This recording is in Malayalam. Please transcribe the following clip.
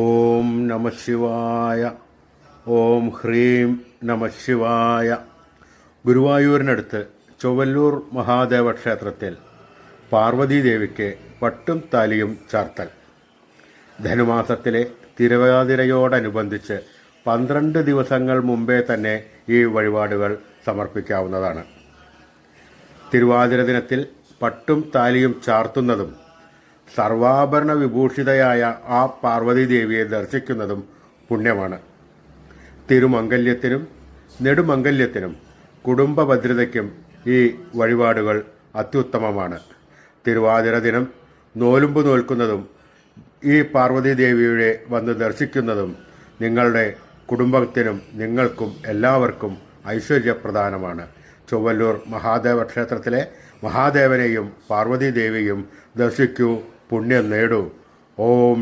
ഓം നമ ശിവായ. ഓം ഹ്രീം നമ ശിവായ. ഗുരുവായൂരിനടുത്ത് ചൊവ്വല്ലൂർ മഹാദേവ ക്ഷേത്രത്തിൽ പാർവതീദേവിക്ക് പട്ടും താലിയും ചാർത്തൽ. ധനുമാസത്തിലെ തിരുവാതിരയോടനുബന്ധിച്ച് പന്ത്രണ്ട് ദിവസങ്ങൾ മുമ്പേ തന്നെ ഈ വഴിപാടുകൾ സമർപ്പിക്കാവുന്നതാണ്. തിരുവാതിര ദിനത്തിൽ പട്ടും താലിയും ചാർത്തുന്നതും സർവാഭരണ വിഭൂഷിതയായ ആ പാർവതി ദേവിയെ ദർശിക്കുന്നതും പുണ്യമാണ്. തിരുമംഗല്യത്തിനും നെടുമംഗല്യത്തിനും കുടുംബ ഭദ്രതയ്ക്കും ഈ വഴിപാടുകൾ അത്യുത്തമമാണ്. തിരുവാതിര ദിനം നോലുമ്പ് നോൽക്കുന്നതും ഈ പാർവതി ദേവിയുടെ വന്ന് ദർശിക്കുന്നതും നിങ്ങളുടെ കുടുംബത്തിനും നിങ്ങൾക്കും എല്ലാവർക്കും ഐശ്വര്യപ്രദാനമാണ്. ചൊവ്വല്ലൂർ മഹാദേവ ക്ഷേത്രത്തിലെ മഹാദേവനെയും പാർവതി ദേവിയും ദർശിക്കൂ. పుణ్యం నేడు. ఓం